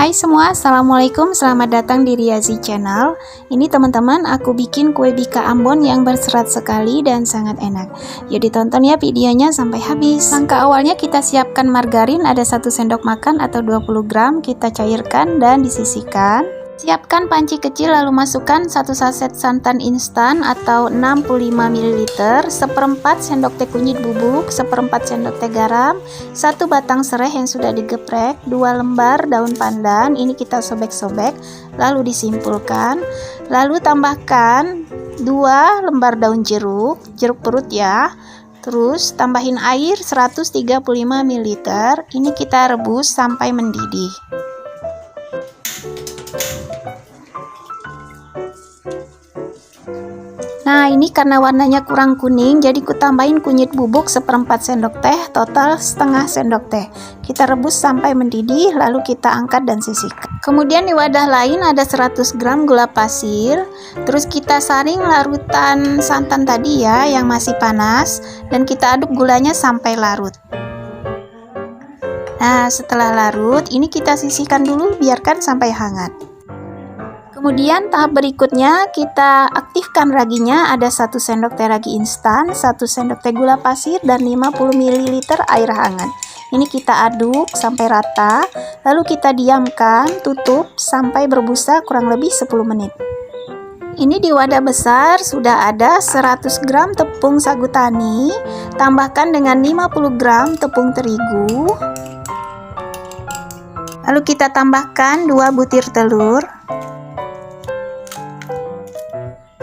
Hai semua, Assalamualaikum, selamat datang di Riazi Channel. Ini teman-teman, aku bikin kue bika Ambon yang berserat sekali dan sangat enak. Yuk ditonton ya videonya sampai habis. Langkah awalnya kita siapkan margarin ada 1 sendok makan atau 20 gram Kita cairkan dan disisihkan Siapkan panci kecil lalu masukkan 1 saset santan instan atau 65 ml, seperempat sendok teh kunyit bubuk, seperempat sendok teh garam, satu batang serai yang sudah digeprek, dua lembar daun pandan, ini kita sobek-sobek, lalu disimpulkan, lalu tambahkan dua lembar daun jeruk, jeruk perut ya, terus tambahin air 135 ml, ini kita rebus sampai mendidih. Nah ini karena warnanya kurang kuning jadi ku tambahin kunyit bubuk seperempat sendok teh total setengah sendok teh. Kita rebus sampai mendidih lalu kita angkat dan sisihkan kemudian di wadah lain ada 100 gram gula pasir. Terus kita saring larutan santan tadi ya yang masih panas. Dan kita aduk gulanya sampai larut. Nah setelah larut ini kita sisihkan dulu biarkan sampai hangat. Kemudian tahap berikutnya kita aktifkan raginya ada 1 sendok teh ragi instan, 1 sendok teh gula pasir dan 50 ml air hangat. Ini kita aduk sampai rata, lalu kita diamkan, tutup sampai berbusa kurang lebih 10 menit. Ini di wadah besar sudah ada 100 gram tepung sagu tani, tambahkan dengan 50 gram tepung terigu. Lalu kita tambahkan 2 butir telur.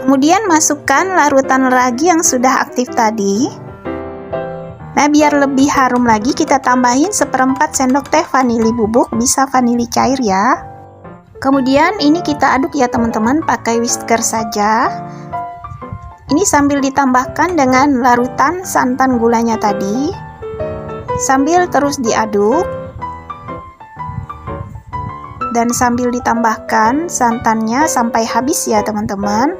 Kemudian masukkan larutan ragi yang sudah aktif tadi. Nah, biar lebih harum lagi kita tambahin seperempat sendok teh vanili bubuk, bisa vanili cair ya. Kemudian ini kita aduk ya teman-teman pakai whisker saja. Ini sambil ditambahkan dengan larutan santan gulanya tadi. Sambil terus diaduk. Dan sambil ditambahkan santannya sampai habis ya teman-teman.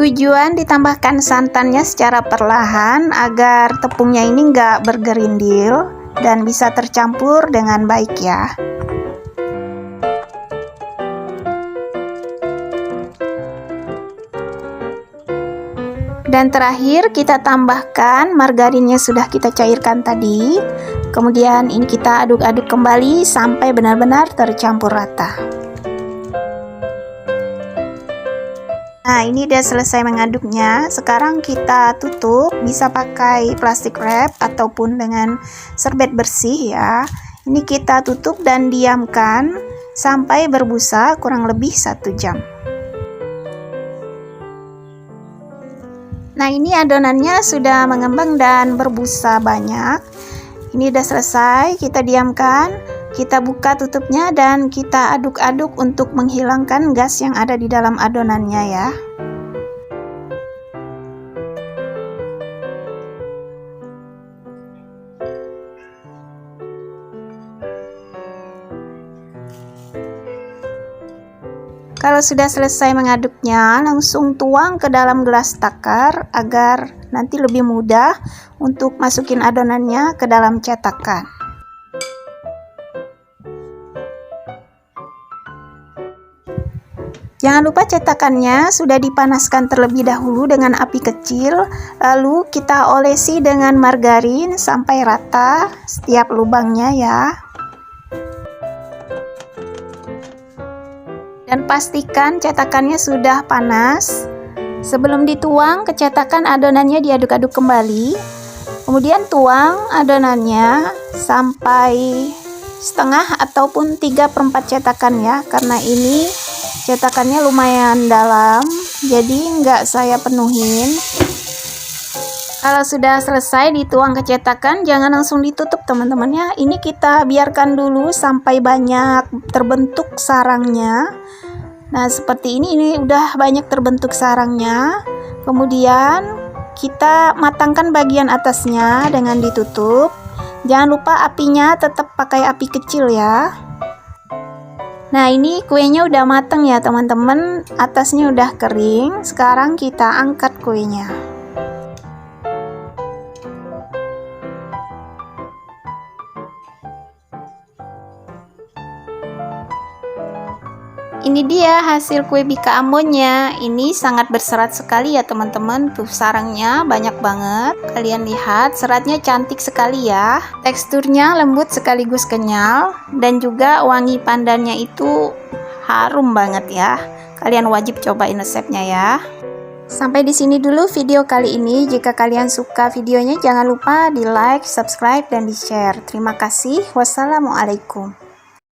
Tujuan ditambahkan santannya secara perlahan agar tepungnya ini nggak bergerindil dan bisa tercampur dengan baik ya. Dan terakhir kita tambahkan margarinnya sudah kita cairkan tadi. Kemudian ini kita aduk-aduk kembali sampai benar-benar tercampur rata. Nah, ini udah selesai mengaduknya. Sekarang kita tutup, bisa pakai plastik wrap ataupun dengan serbet bersih ya. Ini kita tutup dan diamkan sampai berbusa kurang lebih satu jam. Nah, ini adonannya sudah mengembang dan berbusa banyak. Ini udah selesai, kita diamkan kita buka tutupnya dan kita aduk-aduk untuk menghilangkan gas yang ada di dalam adonannya ya. Kalau sudah selesai mengaduknya, langsung tuang ke dalam gelas takar agar nanti lebih mudah untuk masukin adonannya ke dalam cetakan. Jangan lupa cetakannya sudah dipanaskan terlebih dahulu dengan api kecil, lalu kita olesi dengan margarin sampai rata setiap lubangnya ya. Dan pastikan cetakannya sudah panas. Sebelum dituang ke cetakan adonannya diaduk-aduk kembali. Kemudian tuang adonannya sampai setengah ataupun 3 per 4 cetakan ya, karena ini cetakannya lumayan dalam jadi nggak saya penuhin. Kalau sudah selesai dituang ke cetakan jangan langsung ditutup teman-teman ya. Ini kita biarkan dulu sampai banyak terbentuk sarangnya. Nah seperti ini ini udah banyak terbentuk sarangnya. Kemudian kita matangkan bagian atasnya dengan ditutup. Jangan lupa apinya tetap pakai api kecil ya Nah ini kuenya udah mateng ya teman-teman. Atasnya udah kering. Sekarang kita angkat kuenya Ini dia hasil kue bika ambonnya. Ini sangat berserat sekali ya teman-teman. Tuh sarangnya banyak banget. Kalian lihat seratnya cantik sekali ya. Teksturnya lembut sekaligus kenyal dan juga wangi pandannya itu harum banget ya. Kalian wajib cobain resepnya ya. Sampai di sini dulu video kali ini. Jika kalian suka videonya jangan lupa di like, subscribe dan di share. Terima kasih. Wassalamualaikum.